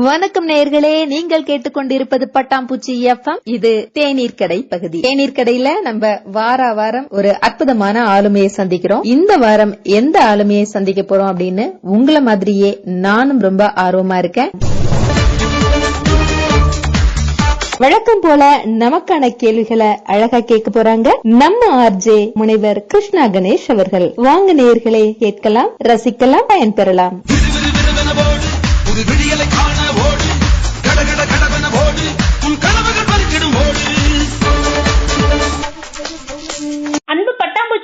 வணக்கம் நேர்களே நீங்கள் கேட்டுக்கொண்டிருப்பது பட்டாம்பூச்சி எஃப்எம் இது தேநீர் கடை பகுதி தேநீர் கடையில நம்ம வார வாரம் ஒரு அற்புதமான ஆளுமையை சந்திக்கிறோம் இந்த வாரம் எந்த ஆளுமையை சந்திக்க போறோம் அப்படின்னு உங்களை மாதிரியே நானும் ரொம்ப ஆர்வமா இருக்கேன் வழக்கம் போல நமக்கான கேள்விகளை அழகா கேட்க போறாங்க நம்ம ஆர்ஜே முனைவர் கிருஷ்ணா கணேஷ் அவர்கள் வாங்க நேர்களை கேட்கலாம் ரசிக்கலாம் பயன்பெறலாம் What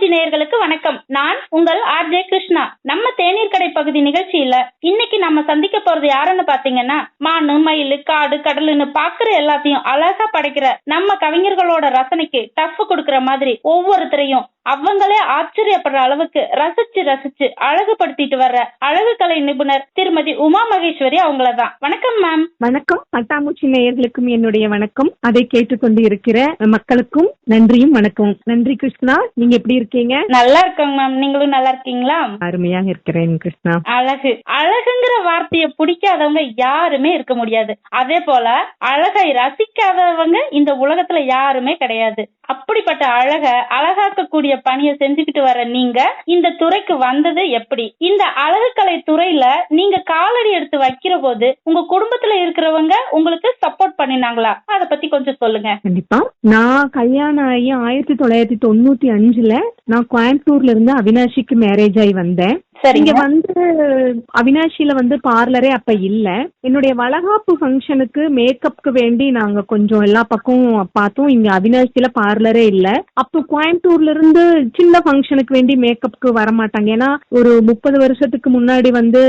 தொலைக்காட்சி நேயர்களுக்கு வணக்கம். நான் உங்கள் ஆர்ஜே கிருஷ்ணா. நம்ம தேநீர் கடை பகுதி நிகழ்ச்சியில இன்னைக்கு நம்ம சந்திக்க போறது யாருன்னு பாத்தீங்கன்னா மானு மயில் காடு கடலுன்னு பாக்குற எல்லாத்தையும் அழகா படைக்கிற நம்ம கவிஞர்களோட ரசனைக்கு டஃப் கொடுக்கற மாதிரி ஒவ்வொருத்தரையும் அவங்களே ஆச்சரியப்படுற அளவுக்கு ரசிச்சு ரசிச்சு அழகுபடுத்திட்டு வர்ற அழகு கலை நிபுணர் திருமதி உமா மகேஸ்வரி அவங்களதான். வணக்கம் மேம். வணக்கம். பட்டாமூச்சி நேயர்களுக்கும் என்னுடைய வணக்கம். அதை கேட்டுக்கொண்டு இருக்கிற மக்களுக்கும் நன்றியும் வணக்கம். நன்றி கிருஷ்ணா. நீங்க எப்படி இருக்கீங்க? நல்லா இருக்கோங்க மேம். நீங்களும் நல்லா இருக்கீங்களா? அருமையாக இருக்கிறேன் கிருஷ்ணா. அழகு. அழகுங்கிற வார்த்தைய பிடிக்காதவங்க யாருமே இருக்க முடியாது. அதே போல அழகை ரசிக்காதவங்க இந்த உலகத்துல யாருமே கிடையாது. அப்படிப்பட்ட அழக அழகாக்கக்கூடிய பணியை செஞ்சுக்கிட்டு வர நீங்க இந்த துறைக்கு வந்தது எப்படி? இந்த அழகுக்கலை துறையில நீங்க காலடி எடுத்து வைக்கிற போது உங்க குடும்பத்துல இருக்கிறவங்க உங்களுக்கு சப்போர்ட் பண்ணினாங்களா? அத பத்தி கொஞ்சம் சொல்லுங்க. கண்டிப்பா. நான் கல்யாணம் ஆகி ஆயிரத்தி தொள்ளாயிரத்தி தொண்ணூத்தி அஞ்சுல நான் கோயம்புத்தூர்ல இருந்து அவினாஷிக்கு மேரேஜ் ஆகி வந்தேன். இங்க வந்து அவினாஷில வந்து பார்லரே அப்ப இல்ல. என்னுடைய வளகாப்பு ஃபங்க்ஷனுக்கு மேக்கப்க்கு வேண்டி நாங்க கொஞ்சம் எல்லா பக்கமும் பார்த்தோம். இங்க அவினாஷில பார்லரே இல்ல. அப்போ கோயம்புத்தூர்ல இருந்து சின்ன ஃபங்க்ஷனுக்கு வேண்டி மேக்கப்க்கு வர மாட்டாங்க ஏன்னா ஒரு முப்பது வருஷத்துக்கு முன்னாடி வந்து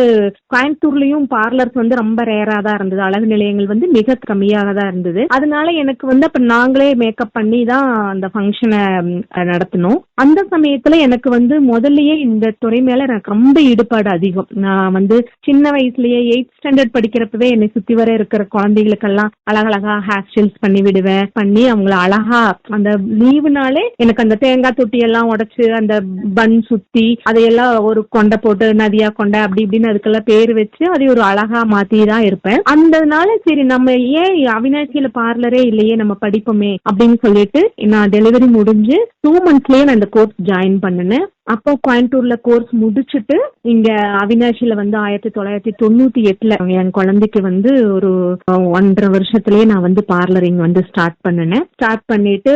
கோயம்புத்தூர்லயும் பார்லர்ஸ் வந்து ரொம்ப ரேரா தான் இருந்தது. அழகு நிலையங்கள் வந்து மிக கம்மியாக தான் இருந்தது. அதனால எனக்கு வந்து அப்ப நாங்களே மேக்கப் பண்ணி தான் அந்த ஃபங்க்ஷனை நடத்தினோம். அந்த சமயத்துல எனக்கு வந்து முதல்லயே இந்த துறை மேல எனக்கு ரொம்ப ஈடுபாடு அதிகம். நான் வந்து சின்ன வயசுலயே எயிட் ஸ்டாண்டர்ட் படிக்கிறப்பவே என்னை சுத்தி வர இருக்கிற குழந்தைகளுக்கெல்லாம் அழகழகா ஹேர் ஸ்டைல்ஸ் பண்ணி விடுவேன். பண்ணி அவங்கள அழகா அந்த லீவுனாலே எனக்கு அந்த தேங்காய் தொட்டி எல்லாம் உடைச்சு அந்த பன் சுத்தி அதையெல்லாம் ஒரு கொண்டை போட்டு நதியா கொண்டை அப்படி இப்படின்னு அதுக்கெல்லாம் பேர் வச்சு அதை ஒரு அழகா மாத்தி தான் இருப்பேன். அந்தனால சரி நம்ம ஏன் அவினாசியில பார்லரே இல்லையே நம்ம படிப்போமே அப்படின்னு சொல்லிட்டு நான் டெலிவரி முடிஞ்சு டூ மந்த்ஸ்லயே நான் இந்த கோர்ஸ் ஜாயின் பண்ணினேன். அப்போ கோயம்புத்தூர்ல கோர்ஸ் முடிச்சுட்டு இங்க அவினாஷில வந்து ஆயிரத்தி தொள்ளாயிரத்தி தொண்ணூத்தி எட்டுல என் குழந்தைக்கு வந்து ஒரு ஒன்றரை வருஷத்துலயே நான் வந்து பார்லரிங் வந்து ஸ்டார்ட் பண்ணினேன். ஸ்டார்ட் பண்ணிட்டு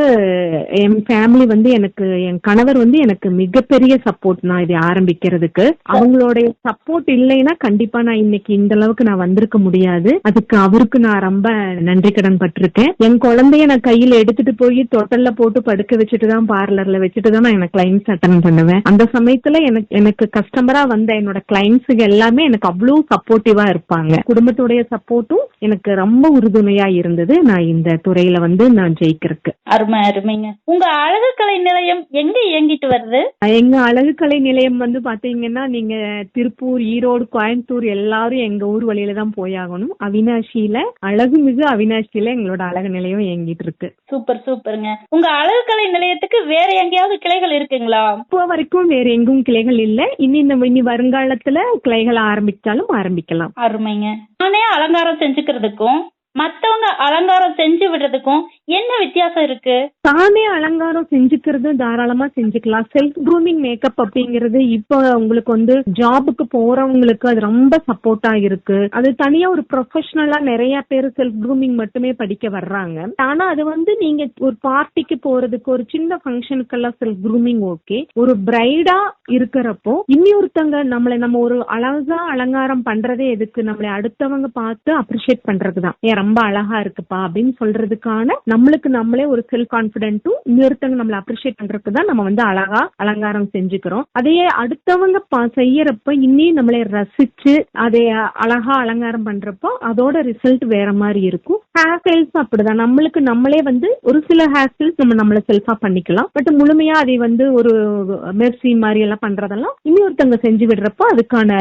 என் ஃபேமிலி வந்து எனக்கு என் கணவர் வந்து எனக்கு மிகப்பெரிய சப்போர்ட் நான் இதை ஆரம்பிக்கிறதுக்கு. அவங்களுடைய சப்போர்ட் இல்லைன்னா கண்டிப்பா நான் இன்னைக்கு இந்த அளவுக்கு நான் வந்திருக்க முடியாது. அதுக்கு அவருக்கு நான் ரொம்ப நன்றி கடன் பட்டிருக்கேன். என் குழந்தைய நான் கையில எடுத்துட்டு போய் தொட்டல்ல போட்டு படுக்க வச்சுட்டு தான் பார்லர்ல வச்சுட்டு தான் நான் எனக்கு கிளைண்ட்ஸ் அட்டன் பண்ணுவேன். அந்த சமயத்துல எனக்கு எனக்கு கஸ்டமரா வந்த என்னோட கிளைண்ட்ஸுங்க எல்லாமே எனக்கு அவ்வளவு சப்போர்ட்டிவா இருப்பாங்க. குடும்பத்துடைய சப்போர்ட்டும் எனக்கு ரொம்ப உறுதுணையா இருந்தது நான் இந்த துறையில வந்து நான் ஜெயிக்கிறதுக்கு. அருமை அருமைங்க. உங்க அழகு கலை நிலையம் எங்க இயங்கிட்டு வருது? எங்க அழகுக்கலை நிலையம் வந்து பாத்தீங்கன்னா நீங்க திருப்பூர் ஈரோடு கோயம்புத்தூர் எல்லாரும் எங்க ஊர் வழியில தான் போயாகணும் அவினாஷியில அழகுமிகு அவினாஷியில எங்களோட அழகு நிலையம் இயங்கிட்டு இருக்கு. சூப்பர் சூப்பருங்க. உங்க அழகு கலை நிலையத்துக்கு வேற எங்கேயாவது கிளைகள் இருக்குங்களா? இப்போ வரைக்கும் வேற எங்கும் கிளைகள் இல்ல. இனி இந்த இனி வருங்காலத்துல கிளைகள் ஆரம்பிச்சாலும் ஆரம்பிக்கலாம். அருமைங்க. நானே அலங்காரம் செஞ்சுக்கிறதுக்கும் மத்தவங்க அலங்காரம் செஞ்சு விடுறதுக்கும் என்ன இருக்கு? தானே அலங்காரம் செஞ்சுக்கிறது தாராளமா செஞ்சுக்கலாம். செல்ஃப் க்ரூமிங் மேக்கப் அப்படிங்கிறது இப்போ உங்களுக்கு வந்து ஜாபுக்கு போறவங்களுக்கு அது ரொம்ப சப்போர்ட்டா இருக்கு. அது தனியா ஒரு ப்ரொஃபஷனலா நிறைய பேர் செல்ஃப் க்ரூமிங் மட்டுமே படிக்க வர்றாங்க. ஆனா அது வந்து நீங்க ஒரு பார்ட்டிக்கு போறதுக்கு ஒரு சின்ன ஃபங்க்ஷனுக்கெல்லாம் செல்ஃப் க்ரூமிங் ஓகே ஒரு பிரைடா இருக்கிறப்போ இன்னொருத்தங்க நம்மளை நம்ம ஒரு அழகா அலங்காரம் பண்றதே எதுக்கு? நம்மளை அடுத்தவங்க பார்த்து அப்ரிஷியேட் பண்றதுக்கு தான் ஏன் ரொம்ப அழகா இருக்குப்பா அப்படின்னு சொல்றதுக்கான நம்மளுக்கு நம்மளே ஒரு செல்ஃப் கான்பிடென்ட்டும் இன்னொருத்தவங்க நம்மளை அப்ரிஷியேட் பண்றதுக்கு தான் நம்ம வந்து அழகா அலங்காரம் செஞ்சுக்கிறோம். அதையே அடுத்தவங்க செய்யறப்ப இன்னும் நம்மளை ரசிச்சு அதை அழகா அலங்காரம் பண்றப்போ அதோட ரிசல்ட் வேற மாதிரி இருக்கும். ஹேர் ஸ்டைல்ஸ் அப்படிதான். நம்மளுக்கு நம்மளே வந்து ஒரு சில ஹேர் ஸ்டைல்ஸ் நம்ம நம்மள செல்ஃபா பண்ணிக்கலாம். பட் முழுமையா அதை வந்து ஒரு மெர்சி மாதிரி எல்லாம் பண்றதெல்லாம் இன்னொருத்தவங்க செஞ்சு விடுறப்போ அதுக்கான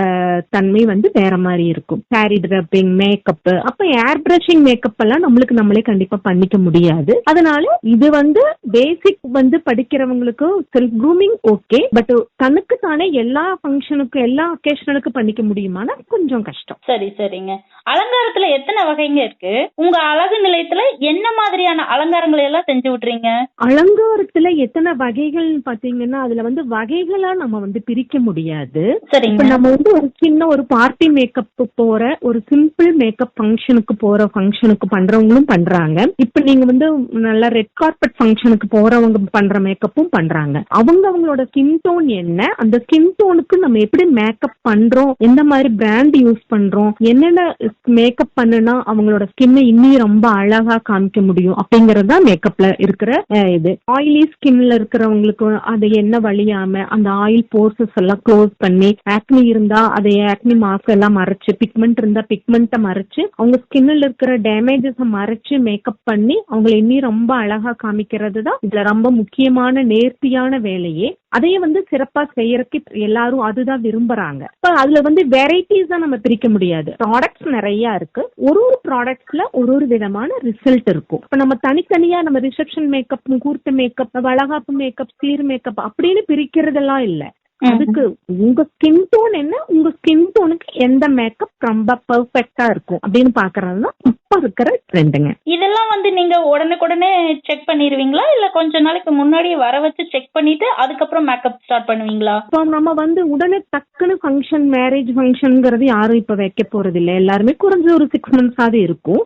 தன்மை வந்து வேற மாதிரி இருக்கும். சாரி டிரப்பிங் மேக்கப் அப்ப ஏர் பிரஷிங் மேக்கப் எல்லாம் நம்மளுக்கு நம்மளே கண்டிப்பா பண்ணிக்க முடியாது. அதனால இது வந்து பேசிக் வந்து படிக்கிறவங்களுக்கு செல்ஃப் க்ரூமிங் ஓகே பட் தனக்கு தானே எல்லா ஃபங்க்ஷனுக்கும் எல்லா ஒகேஷனலுக்கு பண்ணிக்க முடியுமானா கொஞ்சம் கஷ்டம். சரி சரிங்க. அலங்காரத்துல எத்தனை வகைங்க இருக்கு? உங்க அழகு நிலையத்துல என்ன மாதிரியான அலங்காரங்களை எல்லாம் செஞ்சு விட்டுறீங்க? அலங்காரத்துல எத்தனை வகைகள்னு பாத்தீங்கன்னா அதுல வந்து வகைகளா நம்ம வந்து பிரிக்க முடியாது. இப்ப நம்ம வந்து ஒரு சின்ன ஒரு பார்ட்டி மேக்கப் போற ஒரு சிம்பிள் மேக்கப் ஃபங்க்ஷனுக்கு போற ஃபங்க்ஷனுக்கு பண்றவங்களும் பண்றாங்க. இப்ப நீங்க வந்து நல்ல ரெட் கார்பெட் ஃபங்க்ஷனுக்கு போறவங்க பண்ற மேக்கப்பும் பண்றாங்க. அவங்க அவங்களோட ஸ்கின் டோன் என்ன? அந்த ஸ்கின் டோனுக்கு நம்ம எப்படி மேக்கப் பண்றோம்? எந்த மாதிரி பிராண்ட் யூஸ் பண்றோம்? என்னென்ன மேக்கப் பண்ணுனா அவங்களோட ஸ்கின்னை இன்னும் ரொம்ப அழகா காமிக்க முடியும் அப்படிங்கறது தான் மேக்கப்ல இருக்கிற இது. ஆயிலி ஸ்கின்ல இருக்கிறவங்களுக்கு அது என்ன வழியாம அந்த ஆயில் போர்சஸ் எல்லாம் க்ளோஸ் பண்ணி ஆக்னி இருந்தா அதை ஆக்னி மாஸ்க் எல்லாம் மறைச்சு பிக்மெண்ட் இருந்தா பிக்மெண்ட்டை மறைச்சு அவங்க ஸ்கின்ல இருக்கிற டேமேஜஸ் மறைச்சு மேக்கப் பண்ணி அவங்களை இன்னும் ரொம்ப அழகா காமிக்கிறது தான் இதுல ரொம்ப முக்கியமான நேர்த்தியான வேலையே. அதையே வந்து சிறப்பா செய்யறதுக்கு எல்லாரும் அதுதான் விரும்புறாங்க. இப்ப அதுல வந்து வெரைட்டிஸ் தான் நம்ம பிரிக்க முடியாது. ப்ராடக்ட்ஸ் நிறைய இருக்கு. ஒரு ஒரு ப்ராடக்ட்ஸ்ல ஒரு ஒரு விதமான ரிசல்ட் இருக்கும். இப்ப நம்ம தனித்தனியா நம்ம ரிசப்ஷன் மேக்கப் முகூர்த்த மேக்கப் வளகாப்பு மேக்கப் சீர் மேக்கப் அப்படின்னு பிரிக்கிறதெல்லாம் இல்ல. அதுக்கு உங்க ஸ்கின் டோன் என்ன? உங்க ஸ்கின் டோனுக்கு எந்த மேக்கப் ரொம்ப பெர்ஃபெக்ட்டா இருக்கும் அப்படின்னு பாக்குறது தான் இப்ப இருக்கிற ட்ரெண்டுங்க இதெல்லாம் வந்து நீங்க உடனுக்குடனே செக் பண்ணிடுவீங்களா இல்ல கொஞ்ச நாளைக்கு முன்னாடியே வர வச்சு செக் பண்ணிட்டு அதுக்கப்புறம் மேக்கப் ஸ்டார்ட் பண்ணுவீங்களா? இப்போ நம்ம வந்து உடனே டக்குன்னு ஃபங்க்ஷன் மேரேஜ் ஃபங்க்ஷன்ங்கிறது யாரும் இப்ப வைக்க போறது இல்ல எல்லாருமே குறைஞ்ச ஒரு சிக்ஸ் மந்த்ஸ் ஆகுது இருக்கும்.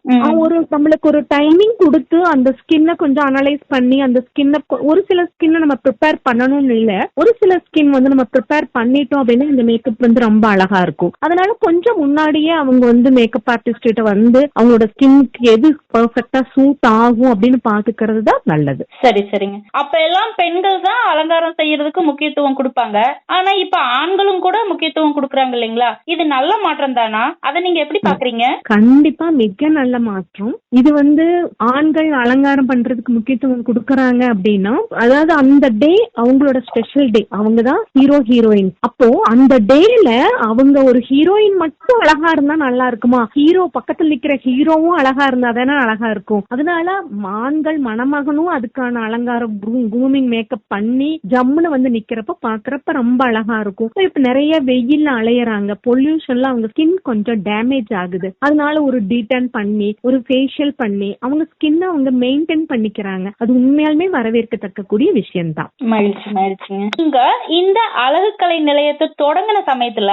ஒரு நம்மளுக்கு ஒரு டைமிங் கொடுத்து அந்த ஸ்கின்னை கொஞ்சம் அனலைஸ் பண்ணி அந்த ஸ்கின்னை ஒரு சில ஸ்கின்னை நம்ம ப்ரிப்பேர் பண்ணணும்னு இல்ல. ஒரு சில ஸ்கின் வந்து நம்ம ப்ரிப்பேர் பண்ணிட்டோம் அப்படின்னா இந்த மேக்கப் வந்து ரொம்ப அழகா இருக்கும். அதனால கொஞ்சம் முன்னாடியே அவங்க வந்து மேக்கப் ஆர்டிஸ்ட் கிட்ட வந்து அவங்களோட ஸ்கின்க்கு எது பெர்ஃபெக்ட்டா சூட் ஆகும் அப்படின்னு பாத்துக்கிறது தான் நல்லது. சரி சரிங்க. அப்ப எல்லாம் பெண்கள் தான் அலங்காரம் செய்யறதுக்கு முக்கியத்துவம் கொடுப்பாங்க. ஆனா இப்ப ஆண்களும் கூட முக்கியத்துவம் கொடுக்கறாங்க இல்லைங்களா? இது நல்ல மாற்றம் தானா? அதை நீங்க எப்படி பாக்குறீங்க கண்டிப்பா மிக நல்ல மாற்றம். இது வந்து ஆண்கள் அலங்காரம் பண்றதுக்கு முக்கியத்துவம் கொடுக்கறாங்க அப்படின்னா அதாவது அந்த டே அவங்களோட ஸ்பெஷல் டே அவங்க தான் ஹீரோ ஹீரோயின் அப்போ அந்த டேல அவங்க ஒரு ஹீரோயின் மட்டும் அழகா இருந்தா நல்லா இருக்குமா? ஹீரோ பக்கத்துல நிக்கிற ஹீரோவும் அழகா இருந்தா தானே அழகா இருக்கும். அதனால மான்கள் மணமகனும் அதுக்கான அலங்காரம் கூமிங் மேக்கப் பண்ணி ஜம்முன்னு வந்து நிக்கிறப்ப பாக்குறப்ப ரொம்ப அழகா இருக்கும். இப்ப நிறைய வெயில்ல அலையறாங்க. பொல்யூஷன்ல அவங்க ஸ்கின் கொஞ்சம் டேமேஜ் ஆகுது. அதனால ஒரு டீடன் பண்ணி ஒரு ஃபேஷியல் பண்ணி அவங்க ஸ்கின் அவங்க மெயின்டைன் பண்ணிக்கிறாங்க. அது உண்மையாலுமே வரவேற்கத்தக்க கூடிய விஷயம்தான். மகிழ்ச்சி மகிழ்ச்சிங்க. இந்த அழகு கலை நிலையத்தை தொடங்கின சமயத்துல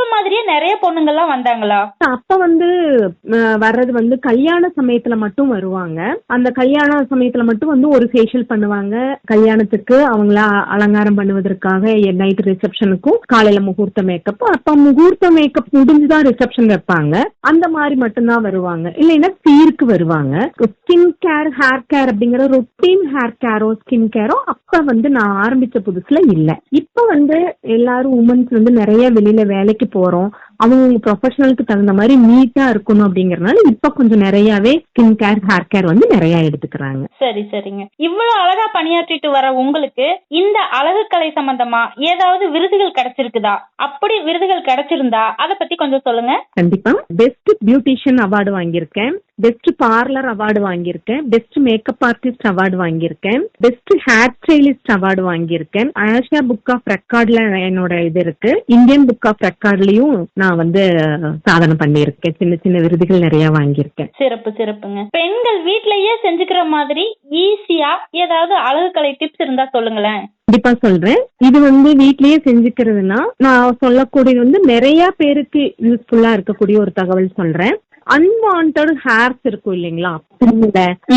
இப்ப மாதிரியே நிறைய பொண்ணுங்கெல்லாம் வந்தாங்களா? அப்ப வந்து வர்றது வந்து கல்யாண சமயத்துல மட்டும் வருவாங்க. அந்த கல்யாண சமயத்துல மட்டும் வந்து ஒரு ஃபேஷியல் பண்ணுவாங்க. கல்யாணத்துக்கு அவங்கள அலங்காரம் பண்ணுவதற்காக நைட் ரிசப்ஷனுக்கும் காலையில முகூர்த்த மேக்கப் அப்ப முகூர்த்த மேக்கப் முடிஞ்சுதான் ரிசப்ஷன் வைப்பாங்க. அந்த மாதிரி மட்டும்தான் வருவாங்க. இல்லைன்னா சீருக்கு வருவாங்க. ஸ்கின் கேர் ஹேர் கேர் அப்படிங்கிற ரொட்டீன் ஹேர் கேரோ ஸ்கின் கேரோ அப்ப வந்து நான் ஆரம்பிச்ச புதுசுல இல்ல. இப்ப வந்து எல்லாரும் உமன்ஸ் வந்து நிறைய வெளியில வேலைக்கு போறோம். அவங்க ப்ரொஃபஷனலுக்கு தகுந்த மாதிரி நீட்டா இருக்கணும் அப்படிங்கறதுனால இப்ப கொஞ்சம் நிறையவே ஸ்கின் கேர் ஹேர் கேர் வந்து நிறைய எடுத்துக்கிறாங்க. சரி சரிங்க. இவ்வளவு அழகா பணியாற்றிட்டு வர உங்களுக்கு இந்த அழகு கலை சம்பந்தமா ஏதாவது விருதுகள் கிடைச்சிருக்குதா? அப்படி விருதுகள் கிடைச்சிருந்தா அத பத்தி கொஞ்சம் சொல்லுங்க. கண்டிப்பா. பெஸ்ட் பியூட்டிஷியன் அவார்டு வாங்கியிருக்கேன். பெஸ்ட் பார்லர் அவார்டு வாங்கியிருக்கேன். பெஸ்ட் மேக்கப் ஆர்டிஸ்ட் அவார்டு வாங்கியிருக்கேன். பெஸ்ட் ஹேர் ஸ்டைலிஸ்ட் அவார்டு வாங்கியிருக்கேன். ஆசியா புக் ஆஃப் ரெக்கார்ட்ல என்னோட இது இருக்கு. இந்தியன் புக் ஆஃப் ரெக்கார்ட்லயும் நான் வந்து சாதனை பண்ணியிருக்கேன். சின்ன சின்ன விருதுகள் நிறைய வாங்கியிருக்கேன். சிறப்பு சிறப்புங்க. பெண்கள் வீட்லயே செஞ்சுக்கிற மாதிரி ஈஸியா ஏதாவது அழகு கலை டிப்ஸ் இருந்தா சொல்லுங்களேன். கண்டிப்பா சொல்றேன். இது வந்து வீட்லயே செஞ்சுக்கிறதுனா நான் சொல்லக்கூடியது வந்து நிறைய பேருக்கு யூஸ்ஃபுல்லா இருக்கக்கூடிய ஒரு தகவல் சொல்றேன். அன்வான்ட் ஹேர்ஸ் இருக்கும் இல்லைங்களா?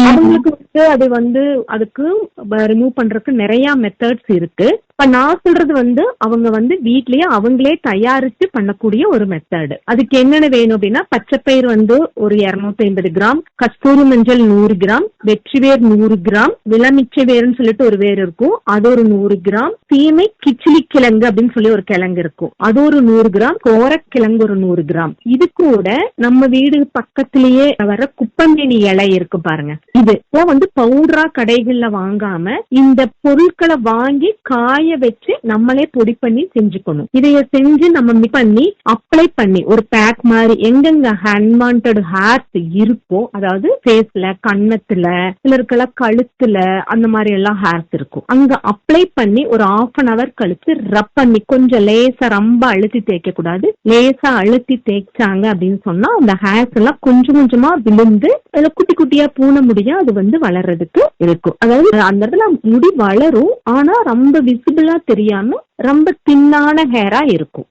அவங்களுக்கு வந்து அது வந்து அதுக்கு ரிமூவ் பண்றதுக்கு நிறைய மெத்தட்ஸ் இருக்கு. இப்ப நான் சொல்றது வந்து அவங்க வந்து வீட்லயே அவங்களே தயாரிச்சு பண்ணக்கூடிய ஒரு மெத்தட் அதுக்கு என்னென்ன வேணும் அப்படின்னா பச்சைப்பயிர் வந்து ஒரு இருநூத்தி ஐம்பது கிராம் கஸ்தூரி மஞ்சள் நூறு கிராம் வெற்றி வேர் நூறு கிராம் விளமிச்சை வேர்னு சொல்லிட்டு ஒரு வேர் இருக்கும். அது ஒரு நூறு கிராம். சீமை கிச்சிலி கிழங்கு அப்படின்னு சொல்லி ஒரு கிழங்கு இருக்கும். அது ஒரு நூறு கிராம். கோரக்கிழங்கு ஒரு நூறு கிராம். இது கூட நம்ம வீடு பக்கத்திலேயே வர குப்பமேனி இலை இருக்கு பாருங்க. இது. வந்து பவுடரா கடைகள்ல வாங்காம இந்த பொருட்களை வாங்கி காய் காய வச்சு நம்மளே பொடி பண்ணி செஞ்சுக்கணும். இதைய செஞ்சு நம்ம பண்ணி அப்ளை பண்ணி ஒரு பேக் மாதிரி எங்கெங்க அன்வான்ட் ஹேர்ஸ் இருக்கோ அதாவது ஃபேஸ்ல கன்னத்துல இருக்கல கழுத்துல அந்த மாதிரி எல்லாம் ஹேர்ஸ் இருக்கும். அங்க அப்ளை பண்ணி ஒரு ஆஃப் அன் அவர் கழிச்சு ரப் பண்ணி கொஞ்சம் லேசா ரொம்ப அழுத்தி தேய்க்க கூடாது. லேசா அழுத்தி தேய்ச்சாங்க அப்படின்னு சொன்னா அந்த ஹேர்ஸ் எல்லாம் கொஞ்சம் கொஞ்சமா விழுந்து அதுல குட்டி குட்டியா பூன முடியா அது வந்து வளர்றதுக்கு இருக்கும். அதாவது அந்த இடத்துல முடி வளரும் ஆனா ரொம்ப விசிபிளா தெரியாம ரொம்ப தின்னான ஹேரா இருக்கும்.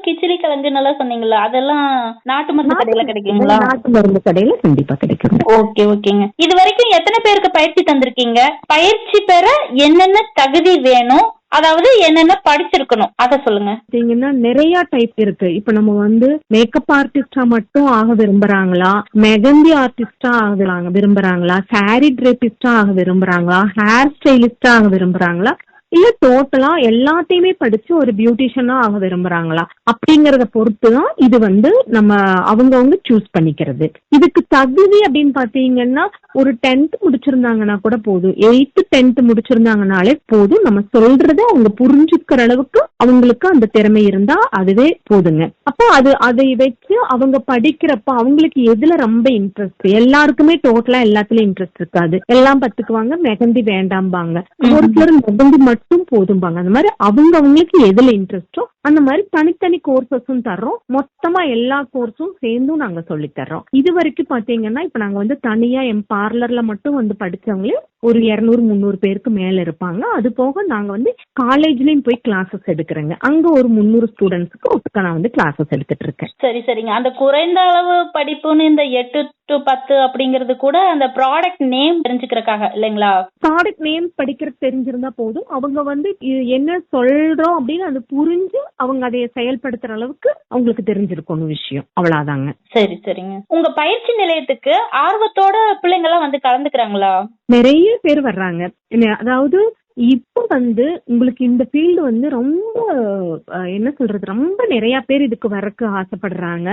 கிச்சிலி கிழங்கு நல்லா சொன்னீங்களா அதெல்லாம் நாட்டு மருந்து கடையில கிடைக்குங்களா? நாட்டு மருந்து கடையில கண்டிப்பா கிடைக்கும். ஓகே ஓகேங்க. இது வரைக்கும் எத்தனை பேருக்கு பயிற்சி தந்திருக்கீங்க? பயிற்சி பெற என்னென்ன தகுதி வேணும்? அதாவது என்னென்ன படிச்சிருக்கணும்? அத சொல்லுங்க. பாத்தீங்கன்னா நிறைய டைப் இருக்கு. இப்ப நம்ம வந்து மேக்கப் ஆர்டிஸ்டா மட்டும் ஆக விரும்புறாங்களா? மெகந்தி ஆர்டிஸ்டா ஆக விரும்புறாங்க- விரும்புறாங்களா? சாரி ட்ரேபிஸ்டா ஆக விரும்புறாங்களா? ஹேர் ஸ்டைலிஸ்டா ஆக விரும்புறாங்களா? இல்ல டோட்டலா எல்லாத்தையுமே படிச்சு ஒரு பியூட்டிஷியனா ஆக விரும்புறாங்களா? அப்படிங்கறத பொறுத்து தான் இது வந்து நம்ம அவங்கவங்க சூஸ் பண்ணிக்கிறது. இதுக்கு தகுதி அப்படின்னு பாத்தீங்கன்னா ஒரு டென்த் முடிச்சிருந்தாங்கன்னா கூட போதும். எயித்து டென்த் முடிச்சிருந்தாங்கனாலே போதும். நம்ம சொல்றத அவங்க புரிஞ்சுக்கிற அளவுக்கு அவங்களுக்கு அந்த திறமை இருந்தா அதுவே போதுங்க. அப்போ அது அதை வச்சு அவங்க படிக்கிறப்ப அவங்களுக்கு எதுல ரொம்ப இன்ட்ரெஸ்ட் எல்லாருக்குமே டோட்டலா எல்லாத்துலயும் இன்ட்ரெஸ்ட் இருக்காது. எல்லாம் பத்துக்குவாங்க மெகந்தி வேண்டாம்பாங்க. ஒரு சிலர் மெகந்தி மட்டும் போதும்பாங்க. அந்த மாதிரி அவங்க அவங்களுக்கு எதுல இன்ட்ரெஸ்டோ அந்த மாதிரி தனித்தனி கோர்சஸும் தர்றோம். மொத்தமா எல்லா கோர்ஸும் சேர்ந்தும் நாங்க சொல்லித் தர்றோம். இது வரைக்கும் பாத்தீங்கன்னா இப்ப நாங்க வந்து தனியா என் பார்லர்ல மட்டும் வந்து படிச்சவங்களே ஒரு இருநூறு முந்நூறு பேருக்கு மேல இருப்பாங்க. அது போக நாங்க வந்து காலேஜ்லயும் போய் கிளாஸஸ் எடுக்கிறேங்க. அங்க ஒரு முந்நூறு ஸ்டூடெண்ட்ஸ்க்கு ஒட்டுக்கா நான் வந்து கிளாஸஸ் எடுத்துட்டு இருக்கேன். சரி சரிங்க. அந்த குறைந்த அளவு படிப்புன்னு இந்த எட்டு டு பத்து அப்படிங்கிறது கூட அந்த ப்ராடக்ட் நேம் தெரிஞ்சுக்கிறதுக்காக இல்லைங்களா? ப்ராடக்ட் நேம் படிக்கிறது தெரிஞ்சிருந்தா போதும். அவங்க வந்து என்ன சொல்றோம் அப்படின்னு அது புரிஞ்சு அவங்க அதை செயல்படுத்துற அளவுக்கு அவங்களுக்கு தெரிஞ்சிருக்கணும் விஷயம். அவ்வளவுதாங்க. சரி சரிங்க. உங்க பயிற்சி நிலையத்துக்கு ஆர்வத்தோட பிள்ளைங்க எல்லாம் வந்து கலந்துக்கிறாங்களா? நிறைய பேர் வர்றாங்க. அதாவது இப்ப வந்து உங்களுக்கு இந்த ஃபீல்டு வந்து ரொம்ப என்ன சொல்றது ரொம்ப நிறைய பேர் இதுக்கு வரக்கு ஆசைப்படுறாங்க.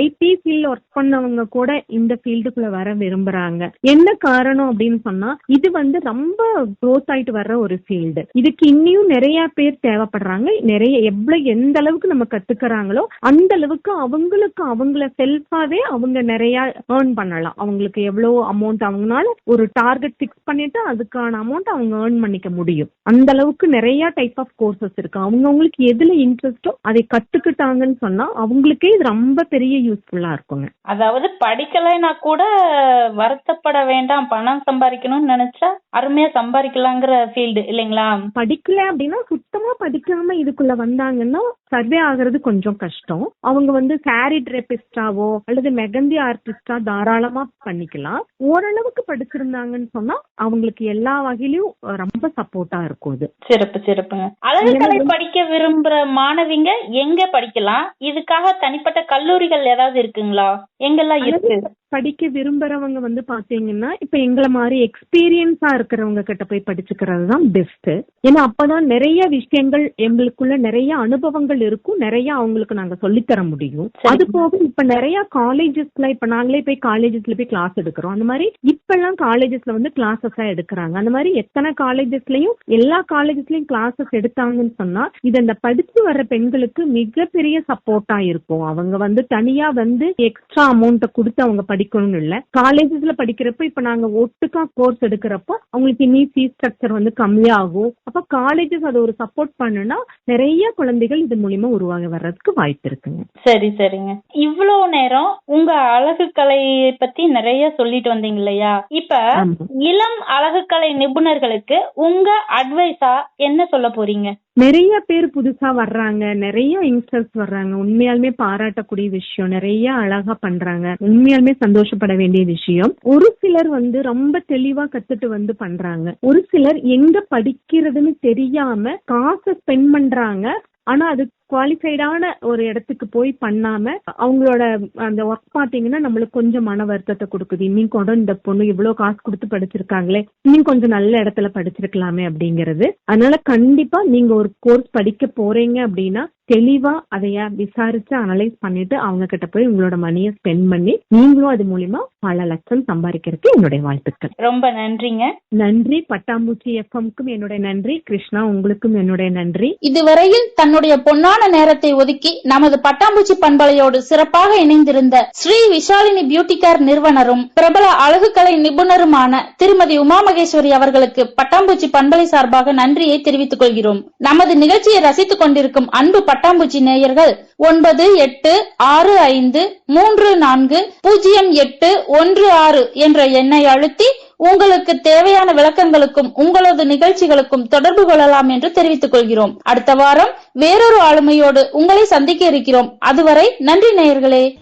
ஐடி ஃபீல்ட் ஒர்க் பண்ணவங்க கூட இந்த ஃபீல்டுக்குள்ள வர விரும்புறாங்க. என்ன காரணம் அப்படின்னு சொன்னா இது வந்து ரொம்ப க்ரோத் ஆயிட்டு வர்ற ஒரு ஃபீல்டு இதுக்கு இன்னியும் நிறைய பேர் தேவைப்படுறாங்க. நிறைய எவ்வளவு எந்த அளவுக்கு நம்ம கத்துக்கிறாங்களோ அந்த அளவுக்கு அவங்களுக்கு அவங்கள செல்ஃபாவே அவங்க நிறைய ஏர்ன் பண்ணலாம். அவங்களுக்கு எவ்வளவு அமௌண்ட் அவங்கனால ஒரு டார்கெட் ஃபிக்ஸ் பண்ணிட்டு அதுக்கான அமௌண்ட் அவங்க ஏர்ன் பண்ணிக்க முடியும். அந்த அளவுக்கு நிறைய டைப் ஆஃப் கோர்சஸ் இருக்கு. அவங்கவங்களுக்கு எதுல இன்ட்ரெஸ்டோ அதை கத்துக்கிட்டாங்கன்னு சொன்னா அவங்களுக்கே இது ரொம்ப பெரிய யூஸ்ஃபுல்லா இருக்குங்க. அதாவது படிக்கலைன்னா கூட வருத்தப்பட வேண்டாம். பணம் சம்பாதிக்கணும்னு நினைச்சா அருமையா சம்பாதிக்கலாங்கிற ஃபீல்டு இல்லைங்களா? படிக்கல அப்படின்னா சுத்தமா படிக்காம இதுக்குள்ள வந்தாங்கன்னா சர்வே ஆகுறது கொஞ்சம் கஷ்டம். அவங்க வந்து சாரி ட்ரெபிஸ்டாவோ அல்லது மெகந்தி ஆர்டிஸ்டா தாராளமா பண்ணிக்கலாம். ஓரளவுக்கு படிச்சிருந்தாங்கன்னு சொன்னா அவங்களுக்கு எல்லா வகையிலயும் ரொம்ப சப்போர்ட்டா இருக்கும் இது சிறப்பு சிறப்புங்க. அழகுக்கலை படிக்க விரும்புற மாணவிங்க எங்க படிக்கலாம்? இதுக்காக தனிப்பட்ட கல்லூரிகள் ஏதாவது இருக்குங்களா? எங்கெல்லாம் இருக்கு? படிக்க விரும்புறவங்க வந்து பாத்தீங்கன்னா இப்ப எங்களை மாதிரி எக்ஸ்பீரியன்ஸா இருக்கிறவங்க கிட்ட போய் படிச்சுக்கிறது தான் பெஸ்ட் ஏன்னா அப்பதான் நிறைய விஷயங்கள் எங்களுக்குள்ள நிறைய அனுபவங்கள் இருக்கும். நிறைய அவங்களுக்கு நாங்க சொல்லித் தர முடியும். அது போக இப்ப நிறைய காலேஜஸ்ல இப்ப நாங்களே போய் காலேஜஸ்ல போய் கிளாஸ் எடுக்கிறோம். அந்த மாதிரி இப்ப எல்லாம் காலேஜஸ்ல வந்து கிளாஸஸா எடுக்கிறாங்க. அந்த மாதிரி எத்தனை காலேஜஸ்லயும் எல்லா காலேஜஸ்லயும் கிளாஸஸ் எடுத்தாங்கன்னு சொன்னா இது அந்த படிச்சு வர்ற பெண்களுக்கு மிகப்பெரிய சப்போர்ட்டா இருக்கும். அவங்க வந்து தனியா வந்து எக்ஸ்ட்ரா அமௌண்ட்டை கொடுத்து அவங்க படிக்கணும்னு இல்ல. காலேஜஸ்ல படிக்கிறப்ப இப்ப நாங்க ஒட்டுக்கா கோர்ஸ் எடுக்கிறப்போ அவங்களுக்கு இனி ஃபீஸ் ஸ்ட்ரக்சர் வந்து கம்மியாகும். அப்ப காலேஜஸ் அதை ஒரு சப்போர்ட் பண்ணுனா நிறைய குழந்தைகள் இது மூலியமா உருவாகி வர்றதுக்கு வாய்ப்பு இருக்குங்க. சரி சரிங்க. இவ்வளவு நேரம் உங்க அழகு கலை பத்தி நிறைய சொல்லிட்டு வந்தீங்க இல்லையா? இப்ப. இளம் அழகுக்கலை நிபுணர்களுக்கு உங்க அட்வைஸா என்ன சொல்ல போறீங்க? நிறைய பேர் புதுசா வர்றாங்க நிறைய யங்ஸ்டர்ஸ் வர்றாங்க உண்மையாலுமே பாராட்டக்கூடிய விஷயம் நிறைய அழகா பண்றாங்க உண்மையாலுமே சந்தோஷப்பட வேண்டிய விஷயம். ஒரு சிலர் வந்து ரொம்ப தெளிவா கத்துட்டு வந்து பண்றாங்க. ஒரு சிலர் எங்க படிக்கிறதுன்னு தெரியாம காசை ஸ்பெண்ட் பண்றாங்க. ஆனா அது குவாலிஃபைடான ஒரு இடத்துக்கு போய் பண்ணாம அவங்களோட அந்த ஒர்க் பாத்தீங்கன்னா நம்மளுக்கு கொஞ்சம் மன வருத்தத்தை கொடுக்குது. இன்னும் கூட இந்த பொண்ணு இவ்வளவு காசு கொடுத்து படிச்சிருக்காங்களே இன்னும் கொஞ்சம் நல்ல இடத்துல படிச்சிருக்கலாமே அப்படிங்கிறது. அதனால கண்டிப்பா நீங்க ஒரு கோர்ஸ் படிக்க போறீங்க அப்படின்னா தெளிவா அதைய விசாரிச்சு அனலைஸ் பண்ணிட்டு அவங்க கிட்ட போய் உங்களோட மணியை ஸ்பெண்ட் பண்ணி நீங்களும் அது மூலியமா பல லட்சம் சம்பாதிக்கிறதுக்கு என்னுடைய வாழ்த்துக்கள். ரொம்ப நன்றிங்க. நன்றி. பட்டாம்பூச்சி எஃப்எம்க்கும் என்னுடைய நன்றி. கிருஷ்ணா உங்களுக்கும் என்னுடைய நன்றி. இதுவரையில் தன்னுடைய பொன்னான நேரத்தை ஒதுக்கி நமது பட்டாம்பூச்சி பண்பலையோடு சிறப்பாக இணைந்திருந்த ஸ்ரீ விஷாலினி பியூட்டி கேர் நிறுவனரும் பிரபல அழகுக்கலை நிபுணருமான திருமதி உமா மகேஸ்வரி அவர்களுக்கு பட்டாம்பூச்சி பண்பலை சார்பாக நன்றியை தெரிவித்துக் கொள்கிறோம். நமது நிகழ்ச்சியை ரசித்துக் கொண்டிருக்கும் அன்பு பட்டாம்பூச்சி நேயர்கள் ஒன்பது எட்டு ஆறு ஐந்து மூன்று நான்கு பூஜ்ஜியம் எட்டு ஒன்று ஆறு என்ற எண்ணை அழுத்தி உங்களுக்கு தேவையான விளக்கங்களுக்கும் உங்களது நிகழ்ச்சிகளுக்கும் தொடர்பு கொள்ளலாம் என்று தெரிவித்துக் கொள்கிறோம். அடுத்த வாரம் வேறொரு ஆளுமையோடு உங்களை சந்திக்க இருக்கிறோம். அதுவரை நன்றி நேயர்களே.